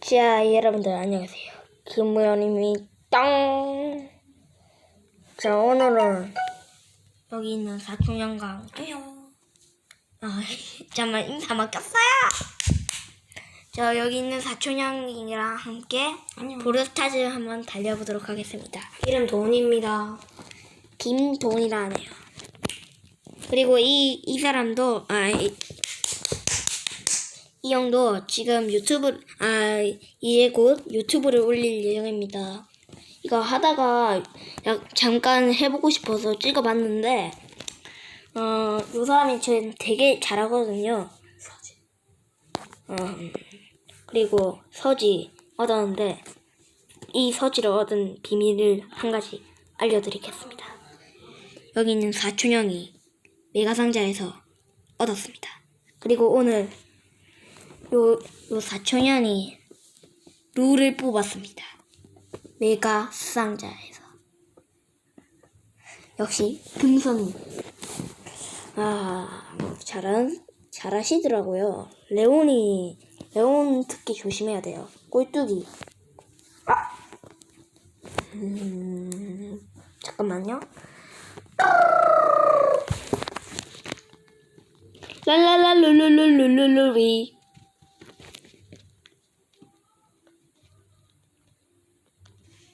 자, 여러분들 안녕하세요. 김무현입니다. 자, 오늘은 여기 있는 안녕. 아, 잠깐만 인사 맡겼어요. 저 여기 있는 사촌양이랑 함께 브루스타즈 한번 달려보도록 하겠습니다. 이름 도훈입니다. 김돈이라 하네요. 그리고 이, 이 사람도, 아, 이, 이 형도 지금 유튜브, 아, 이제 곧 유튜브를 올릴 예정입니다. 이거 하다가 약 잠깐 해보고 싶어서 찍어봤는데, 어, 이 사람이 저 되게 잘하거든요. 어, 그리고 서지 얻었는데, 이 서지를 얻은 비밀을 한 가지 알려드리겠습니다. 여기 있는 사촌형이 메가상자에서 얻었습니다. 그리고 오늘 요, 요 사촌형이 룰을 뽑았습니다. 메가상자에서. 역시 금손님. 아, 잘한, 잘하시더라고요. 레온이, 레온 특히 조심해야 돼요. 꼴뚜기. 아! 음, 잠깐만요. 랄랄랄룰룰룰룰루루리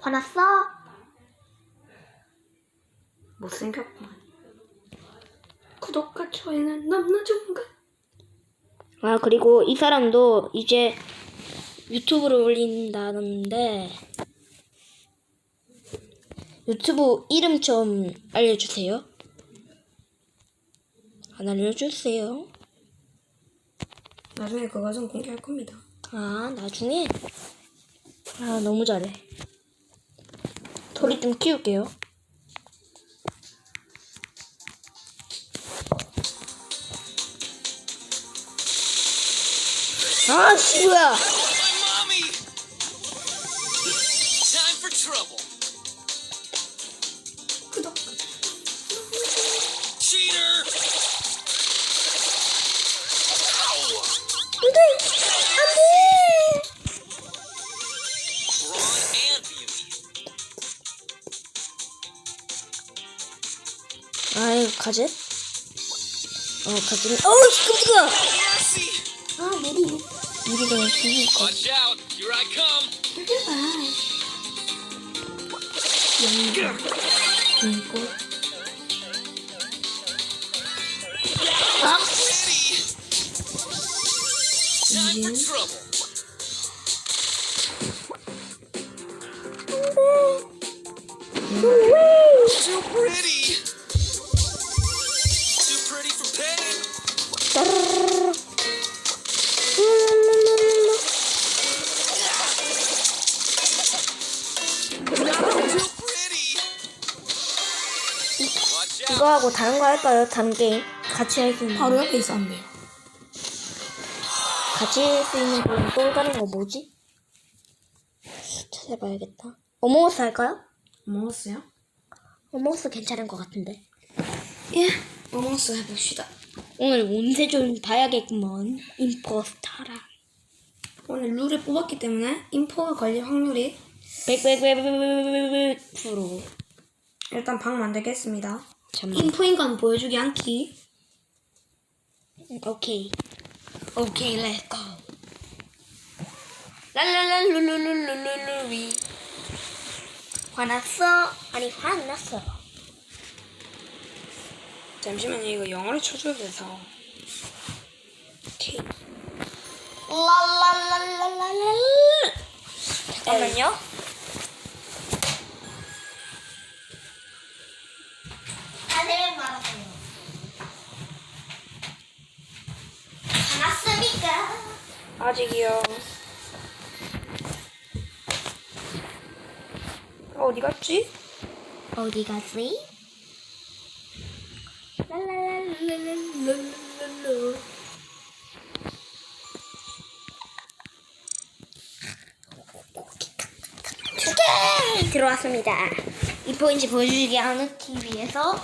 화났어? 못생겼구만. 구독과 좋아요는 너무나 좋은 것. 아 그리고 이 사람도 이제 유튜브를 올린다는데 유튜브 이름 좀 알려주세요. 안 알려주세요. 나중에 그거 좀 공개할 겁니다. 아 나중에 아 너무 잘해. 소리 좀 키울게요. 아 씨야. kaçır. Aa kaçır. Aa sıkıntı. Aa vereyim. Biri de yapayım. Watch out. Here I come. Yanıyor. Ah. Time for trouble. 다른 거 할까요? 다른 게임 같이 할 수 있는. 바로 옆에 있었는데요. 같이 할 수 있는 게임 또 다른 거 뭐지? 찾아봐야겠다. 어몽어스 할까요? 먹었어요? 어몽어스 괜찮은 것 같은데. 예. 어몽스 해봅시다. 오늘 운세 좀 봐야겠구먼. 임포스타라. 오늘 룰을 뽑았기 때문에 인포가 걸릴 확률이 백백백백백백백 프로. 일단 방 만들겠습니다. 잠만. 인포인 건 보여주기 않기. 오케이. 오케이, 렛츠 고. 랄랄랄룰룰룰룰룰루이. 화났어? 아니, 화났어. 잠시만요. 이거 영어를 쳐줘야 돼서. 오케이. 랄랄랄랄랄랄. 잠깐만요. 아직이요. 어, 어디 갔지? 어디 갔지? 랄랄랄랄랄랄랄 오케이! 들어왔습니다. 이포인지 보여주기 하는 TV에서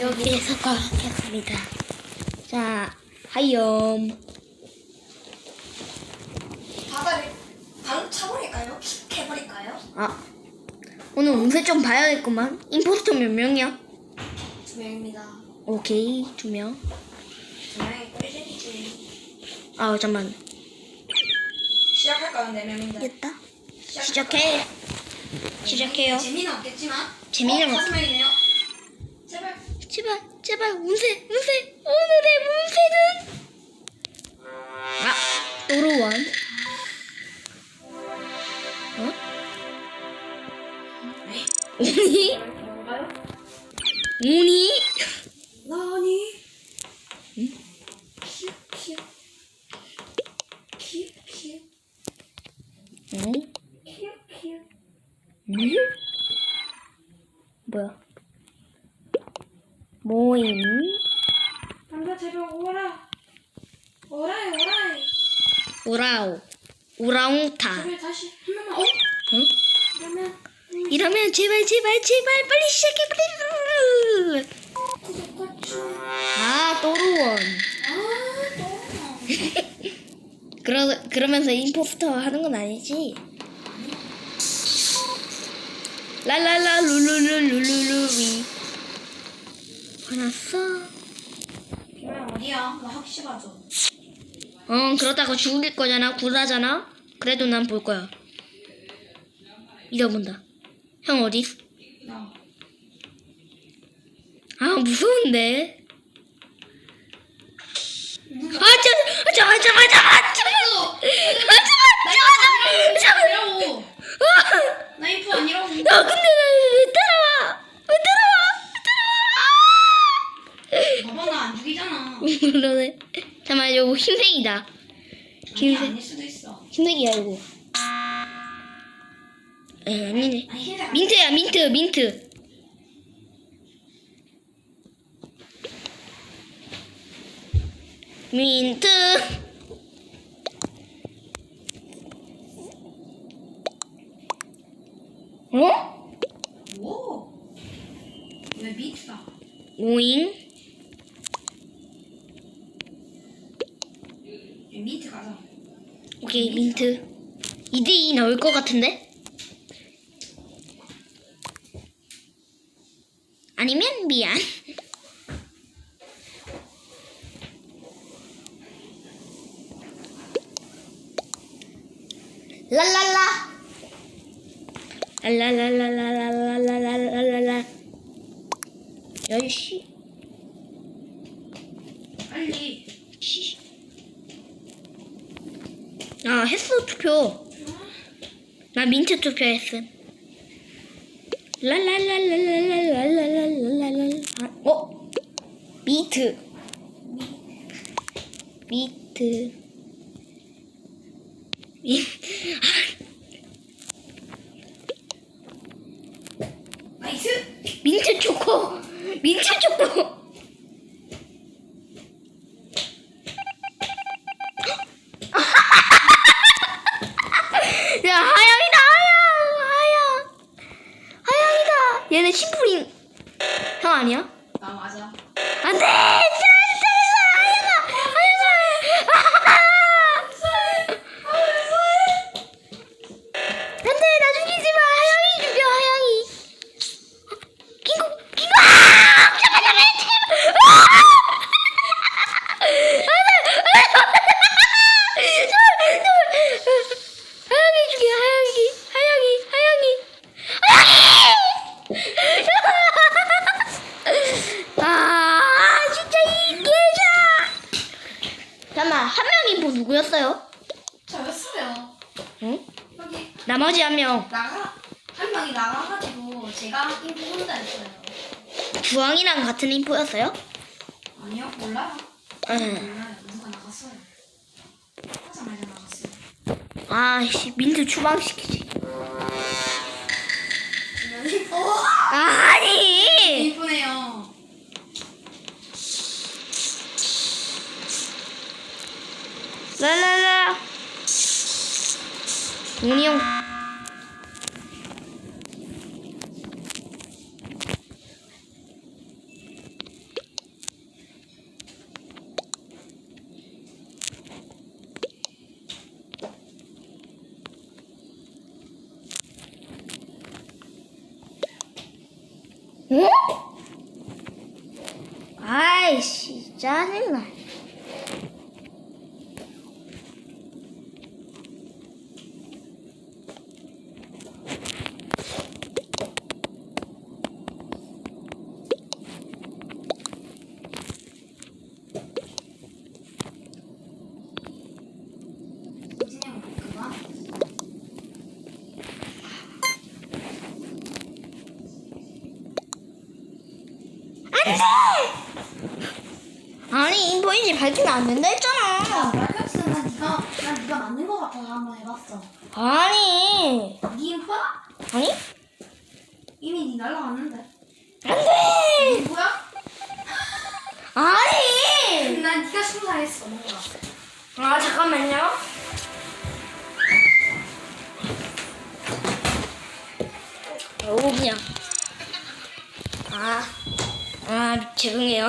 여기에서 가겠습니다. 자, 하이엄. 아 오늘 운세 좀 봐야겠구만. 임포스터 몇 명이야? 두 명입니다. 오케이 두 명. 두 명이 꿀잼이지. 아 잠만. 시작할까요? 네 명인데. 됐다. 시작해. 시작해요. 재미는 없겠지만. 재미는 어, 없- 다섯 명이네요. 제발. 제발 제발 운세 운세 오늘의 운세는 아 또로원. 이러면 제발 제발 제발 빨리 시작해 빨리. 아 또루원. 아 너무 그러, 그러면서 임포스터 하는 건 아니지? 랄랄라 룰루루루루루위. 화났어? 어디야? 나 학시 봐줘 어 그러다가 죽을 거잖아? 굴하잖아? 그래도 난 볼 거야. 잊어본다 형 어디? 나. 아 무서운데. 아, 저, 저, 저, 저, 저, 저, 저, 저, 아니라고 나 인프 아니라고 야, 근데 나왜 따라와? 왜 봐봐 나 안 죽이잖아. 따라와? 그러네. 잠깐만, 요거 흰색이다. 흰색, 아닐 수도 있어. 흰색이야, 이거. 에, 아니네. 민트야, 민트, 민트. 민트. 어? 오! 왜 미트다 오잉? 왜 미트 가자 오케이, 민트. 2대2 나올 것 같은데? 빨리 씨. 아, 했어, 투표. 나 민트 투표했음. 랄랄랄랄랄랄랄랄랄랄랄. 아, 어? 미트. 미트. 미. 나이스 민트 초코. 민트 초코. 야, 하영이다, 하영, 하영. 하영이다. 얘네 심플인. 형 아니야? 나 맞아 안 돼! 잘했어, 하영아! 하영아! 안 돼, 나 죽이지 마. 하영이 죽여, 하영이. 킹고, 킹고! 아! 잠깐, 잠깐, 잠깐! 아! 하영이 죽여, 하영이. 하영이, 하영이. 아, 진짜 이 계좌! 잠깐만, 한 명이 뭐 누구였어요? 저였어요 응? 여기 나머지 한 명. 나가 한 명이 나가가지고 제가 인프 혼자 했어요 주황이랑 같은 인포였어요? 아니요 몰라요 응. 몰라요 누가 나갔어요 하자마자 나갔어요 아씨, 민트 추방시키지. 어? 아 来来来，姑娘。 인포인지 밝히면 안 된다 했잖아. 말렸어. 난 네가 난 네가 맞는 거 같아서 한번 해봤어. 아니, 네 인포야? 아니? 이미 네 날라갔는데. 안 돼! 뭐야? 아니! 난 네가 심사했어 뭔가. 아, 잠깐만요. 오, 그냥. 아, 아, 죄송해요.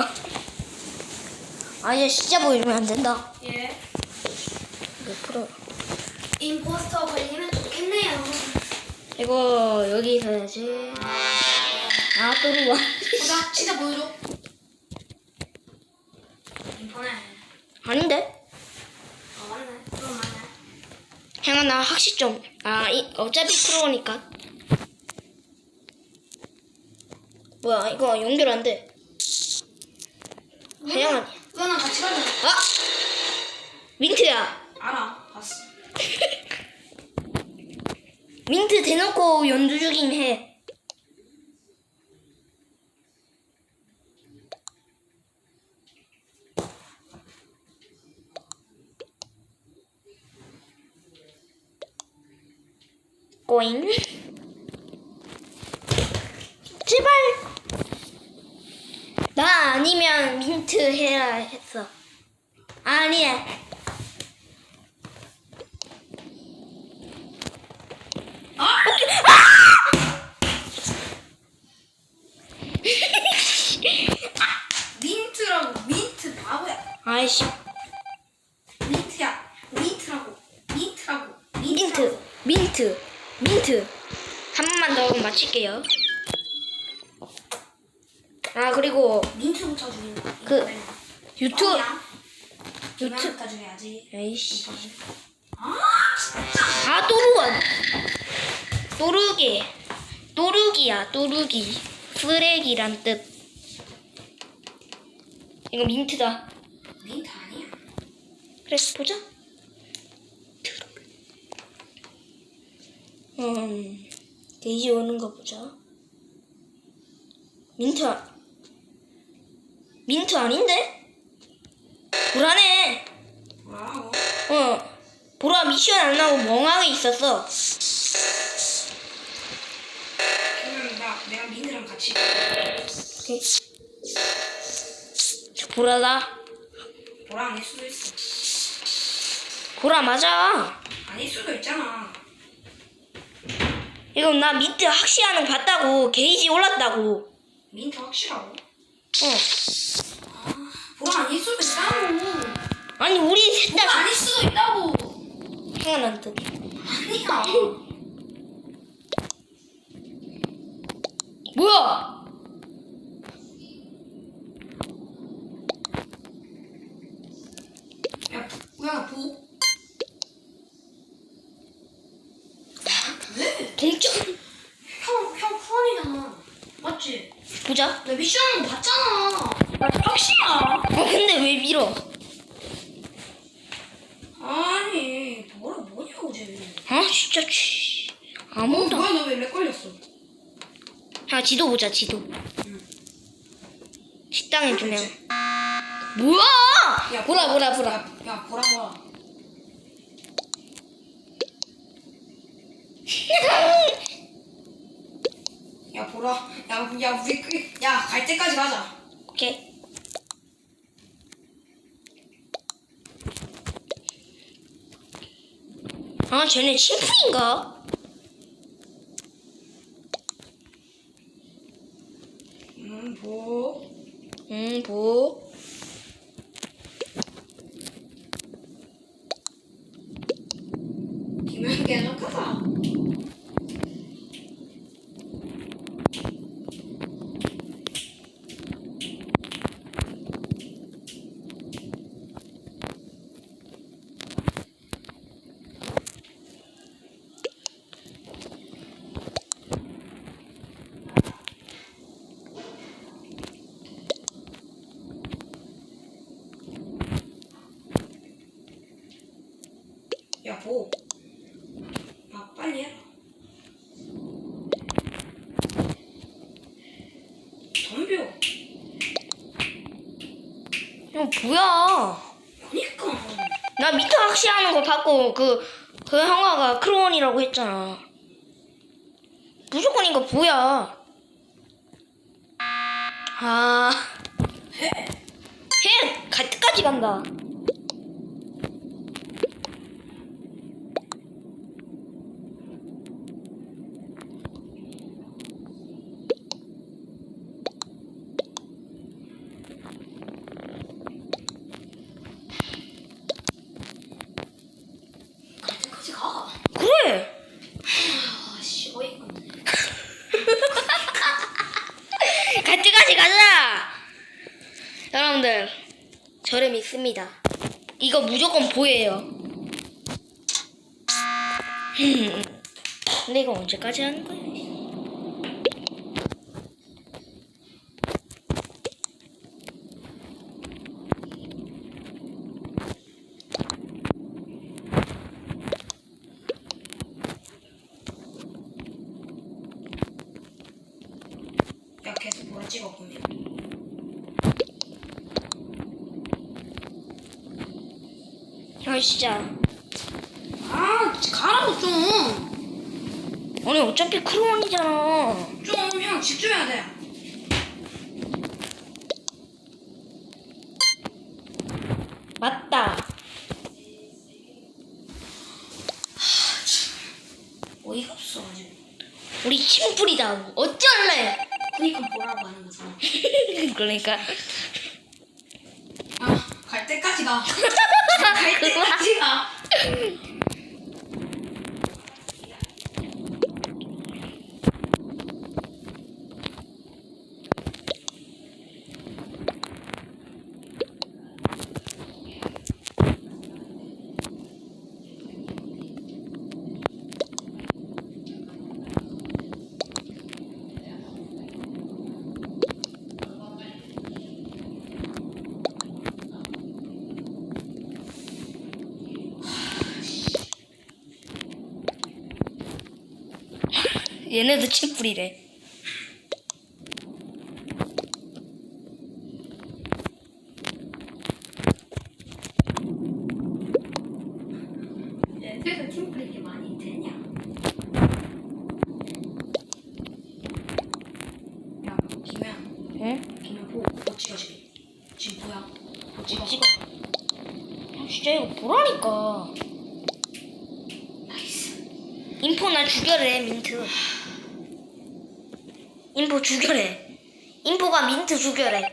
아, 이제 진짜 보이면 안 된다. 예. 몇 프로? 임포스터 걸리면 좋겠네요. 이거 여기서 해야지. 아, 또 누가? 보자, 진짜 보여줘. 임포네. 아닌데? 아 맞네. 그럼 맞네. 행아, 나 좀. 아, 이, 어차피 프로니까. 뭐야, 이거 연결 안 돼. 그냥, 너랑 같이 가자. 아! 민트야. 알아. 봤어. 민트 대놓고 연주 중임 해. 꼬잉. 제발. 나 민트 해라 했어. 아니야. 민트라고 민트 바보야. 아이씨. 민트야. 민트라고. 민트라고. 민트, 민트, 민트. 한 번만 더 마칠게요. 아 그리고 민트부터 죽인다. 그 유튜브 뻥이야. 유튜브 유튜브부터 죽여야지. 에이씨 아. 아 또르원 또르기 또르기야 또르기 쓰레기란 뜻 이거 민트다 민트 아니야. 그래 보자 음 데이지 오는 거 보자 민트 아- 민트 아닌데 불안해? 어 보라 미션 안 나오고 멍하게 있었어 그러면 나 내가 민트랑 같이. 오케이 저 보라다 보라 아닐 수도 있어. 보라 맞아 아닐 수도 있잖아. 이건 나 민트 확실하는 거 봤다고 게이지 올랐다고 민트 확실하고. 어 보라 아닐 수도 있다고. 아니 우리 셋다 아닐 수도 있다고. 생각난 듯 아니야. 뭐야 야, 우연아 보. 왜? 동점 형, 형 후원이잖아. 맞지? 보자. 나 미션하는 거 봤잖아. 나 확실이야. 어 근데 왜 밀어? 아니, 뭐라 뭐냐고 쟤. 아 진짜 치. 어, 아무도 뭐야 너왜 렉 걸렸어? 야 지도 보자 지도. 식당에 두명. 뭐야? 보라 보라. 보라 야, 야 보라 보라. 야 보라. 야, 야 우리 그, 야갈 때까지 가자. 오케이 아 쟤네 친구인가? 음, 보. 음, 뭐. 김현 계속하자. 보. 아 빨리 해라. 덤벼. 어 뭐야? 그니까. 나 미터 확실하는 거 받고 그, 그 형아가 크로원이라고 했잖아. 무조건 이거 뭐야? 아. 해. 해! 갈 때까지 간다. 갈 때까지 가. 그래! 아씨 어이가 없네. 갈 때까지 가자! 여러분들, 저를 믿습니다. 이거 무조건 보여요. 근데 이거 언제까지 하는? 야 계속 보라 찍었군요. 아, 진짜. 아 가라고 좀. 아니, 어차피 크로원이잖아. 좀 형 집중해야 돼. 맞다. 어이가 없어 가지고. 우리 팀플이다. 어쩔래? 그니까 보라고 하는 거잖아. 그러니까. 아, 갈 때까지 가. 갈 때까지 가. 얘네도 팀플이래. 애들도 팀플이 많이 되냐? 야, 김우야, 응? 김우 보, 못 찍어 지금. 지금 뭐야? 못 찍어. 못 찍어. 아, 진짜 이거 보라니까. 나이스. 인포 나 죽여래, 민트. 인포 죽여래. 인포가 민트 죽여래.